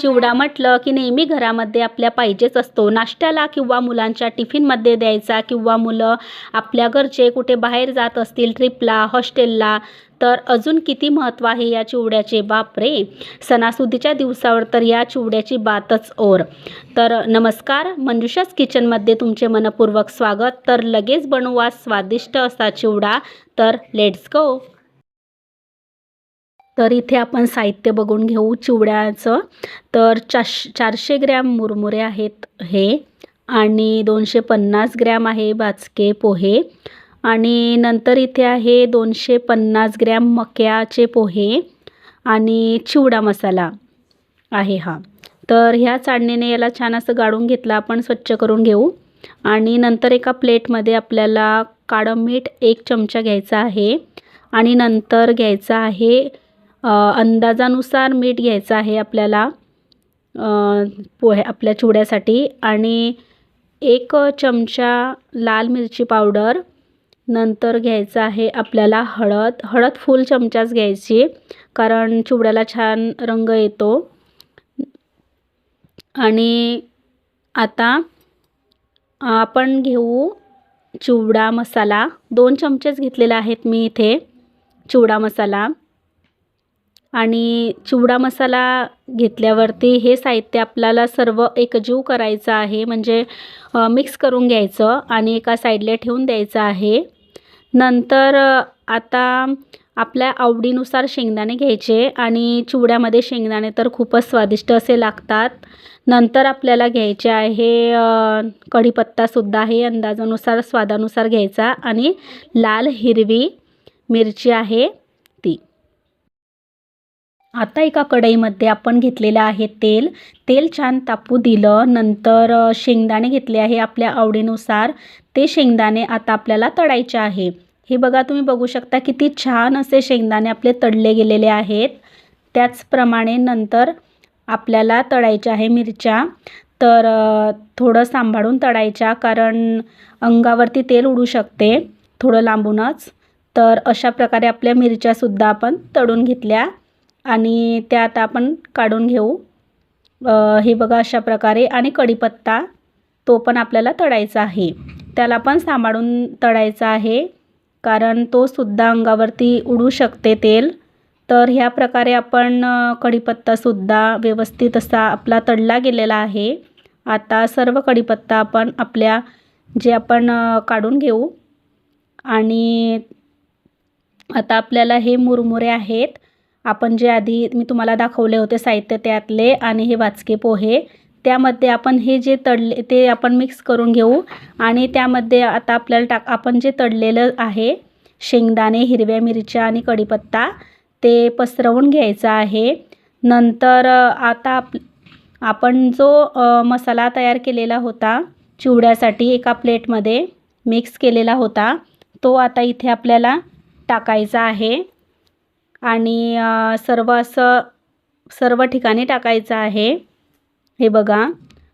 चिवडा म्हटलं की नेहमी घरामध्ये आपल्या पाहिजेच असतो. नाश्त्याला किंवा मुलांच्या टिफिनमध्ये द्यायचा किंवा मुलं आपल्या घरचे कुठे बाहेर जात असतील ट्रिपला हॉस्टेलला तर अजून किती महत्त्व आहे या चिवड्याचे? बापरे! सणासुदीच्या दिवसावर तर या चिवड्याची बातच ओर. तर नमस्कार मंजुषाच किचनमध्ये तुमचे मनपूर्वक स्वागत. तर लगेच बनवा स्वादिष्ट असा चिवडा. तर लेट्स गो तर इथे आपण साहित्य बघून घेऊ चिवड्याचं. तर चाश चारशे ग्रॅम मुरमुरे आहेत हे आणि दोनशे पन्नास ग्रॅम आहे बाचके पोहे आणि नंतर इथे आहे दोनशे पन्नास ग्रॅम मक्याचे पोहे आणि चिवडा मसाला आहे हा. तर ह्या चाळणीने याला छान असं गाळून घेतलं आपण स्वच्छ करून घेऊ. आणि नंतर एका प्लेटमध्ये आपल्याला काळं मीठ एक चमचा घ्यायचा आहे आणि नंतर घ्यायचा आहे अंदाजानुसार मीठ घ्यायचं आहे आपल्याला पोहे आपल्या चिवड्यासाठी आणि एक चमचा लाल मिरची पावडर नंतर घ्यायचं आहे आपल्याला हळद. हळद फुल चमचाच घ्यायची कारण चिवड्याला छान रंग येतो. आणि आता आपण घेऊ चिवडा मसाला. दोन चमचेच घेतलेले आहेत मी इथे चिवडा मसाला. आणि चिवडा मसाला घेतल्यावरती हे साहित्य आपल्याला सर्व एकजीव करायचं आहे. म्हणजे मिक्स करून घ्यायचं आणि एका साईडला ठेवून द्यायचं आहे. नंतर आता आपल्या आवडीनुसार शेंगदाणे घ्यायचे आणि चिवड्यामध्ये शेंगदाणे तर खूपच स्वादिष्ट असे लागतात. नंतर आपल्याला घ्यायचे आहे कढीपत्तासुद्धा हे अंदाजानुसार स्वादानुसार घ्यायचा आणि लाल हिरवी मिरची आहे. आता एका कढईमध्ये आपण घेतलेलं आहे तेल. तेल छान तापू दिलं. नंतर शेंगदाणे घेतले आहे आपल्या आवडीनुसार. ते शेंगदाणे आता आपल्याला तळायचे आहे. हे बघा तुम्ही बघू शकता किती छान असे शेंगदाणे आपले तळले गेलेले आहेत. त्याचप्रमाणे नंतर आपल्याला तळायच्या आहे मिरच्या. तर थोडं सांभाळून तळायच्या कारण अंगावरती तेल उडू शकते थोडं लांबूनच. तर अशा प्रकारे आपल्या मिरच्यासुद्धा आपण तळून घेतल्या. आणि त्या आता आपण काढून घेऊ. हे बघा अशा प्रकारे. आणि कढीपत्ता तो पण आपल्याला तळायचा आहे. त्याला पण सांभाळून तळायचा आहे. कारण तो सुद्धा अंगावरती उडू शकते तेल. तर ह्या प्रकारे आपण कढीपत्तासुद्धा व्यवस्थित असा आपला तळला गेलेला आहे. आता सर्व कढीपत्ता आपण आपल्या जे आपण काढून घेऊ. आणि आता आपल्याला हे मुरमुरे आहेत. आपण जे आधी मी तुम्हाला दाखवले होते साहित्य त्यातले आणि हे वाचके पोहे त्यामध्ये आपण हे जे तळले ते आपण मिक्स करून घेऊ आणि त्यामध्ये आता आपल्याला टाक आपण जे तळलेलं आहे शेंगदाणे हिरव्या मिरच्या आणि कढीपत्ता ते पसरवून घ्यायचं आहे. नंतर आता आप आपण जो मसाला तयार केलेला होता चिवड्यासाठी एका प्लेटमध्ये मिक्स केलेला होता तो आता इथे आपल्याला टाकायचा आहे. आणि सर्व असं सर्व ठिकाणी टाकायचं आहे. हे बघा.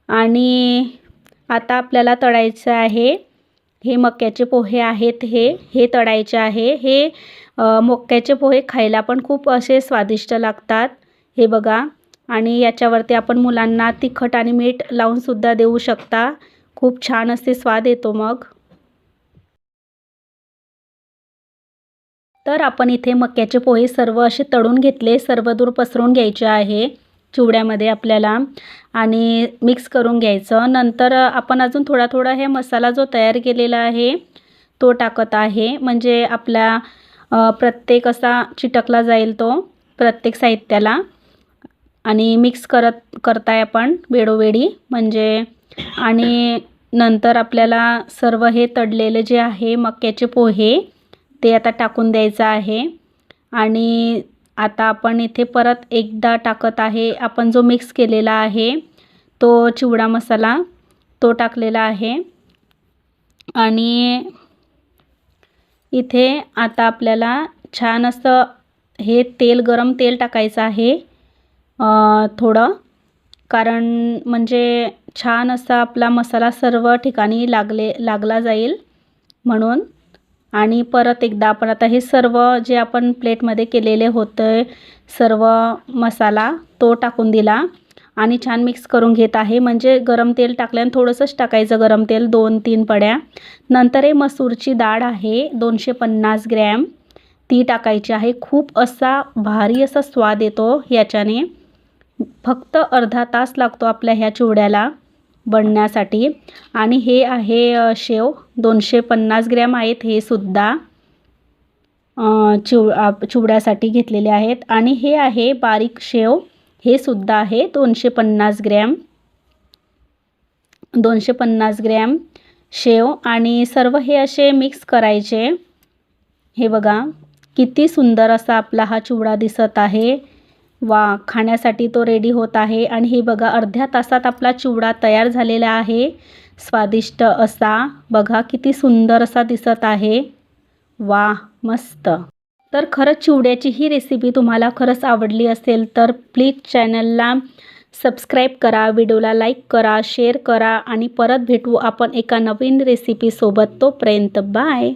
आणि आता आपल्याला तळायचं आहे. हे मक्याचे पोहे आहेत हे. हे तळायचे आहे. हे मक्याचे पोहे खायला पण खूप असे स्वादिष्ट लागतात. हे बघा. आणि याच्यावरती आपण मुलांना तिखट आणि मीठ लावूनसुद्धा देऊ शकता. खूप छान असे स्वाद येतो मग. तर आपण इथे मक्याचे पोहे सर्व असे तळून घेतले सर्व दूर पसरून घ्यायचे आहे चिवड्यामध्ये आपल्याला आणि मिक्स करून घ्यायचं. नंतर आपण अजून थोडा थोडा हे मसाला जो तयार केलेला आहे तो टाकत आहे. म्हणजे आपल्या प्रत्येक असा चिटकला जाईल तो प्रत्येक साहित्याला. आणि मिक्स करत करताय आपण वेळोवेळी. म्हणजे आणि नंतर आपल्याला सर्व हे तडलेले जे आहे मक्याचे पोहे ते आता टाकून द्यायचं आहे. आणि आता आपण इथे परत एकदा टाकत आहे. आपण जो मिक्स केलेला आहे तो चिवडा मसाला तो टाकलेला आहे. आणि इथे आता आपल्याला छान असं हे तेल गरम तेल टाकायचं आहे. थोडं. कारण म्हणजे छान असा आपला मसाला सर्व ठिकाणी लागले लागला जाईल. म्हणून आणि परत एकदा आपण आता हे सर्व जे आपण प्लेटमध्ये केलेले होतं सर्व मसाला तो टाकून दिला आणि छान मिक्स करून घेत आहे. म्हणजे गरम तेल टाकल्यानं थोडंसंच टाकायचं गरम तेल दोन तीन पड्या. नंतर हे मसूरची डाळ आहे दोनशे पन्नास ग्रॅम. ती टाकायची आहे. खूप असा भारी असा स्वाद येतो याच्याने. फक्त अर्धा तास लागतो आपल्या ह्या चिवड्याला. बनण्यासाठी. आणि हे आहे शेव. दोनशे पन्नास ग्रॅम आहेत. हे सुद्धा चिव चिवड्यासाठी घेतलेले आहेत. आणि हे आहे बारीक शेव. हे सुद्धा आहे दोनशे पन्नास ग्रॅम. दोनशे पन्नास ग्रॅम शेव. आणि सर्व हे असे मिक्स करायचे. हे बघा किती सुंदर असा आपला हा चिवडा दिसत आहे. वा खाण्यासाठी तो रेडी होत आहे. आणि हे बघा अर्ध्या तासात आपला चिवडा तयार झालेला आहे. स्वादिष्ट असा. बघा किती सुंदर असा दिसत आहे. वा मस्त. तर खरंच चिवड्याची ही रेसिपी तुम्हाला खरंच आवडली असेल तर प्लीज चॅनलला सबस्क्राईब करा व्हिडिओला लाईक करा शेअर करा. आणि परत भेटू आपण एका नवीन रेसिपीसोबत तोपर्यंत बाय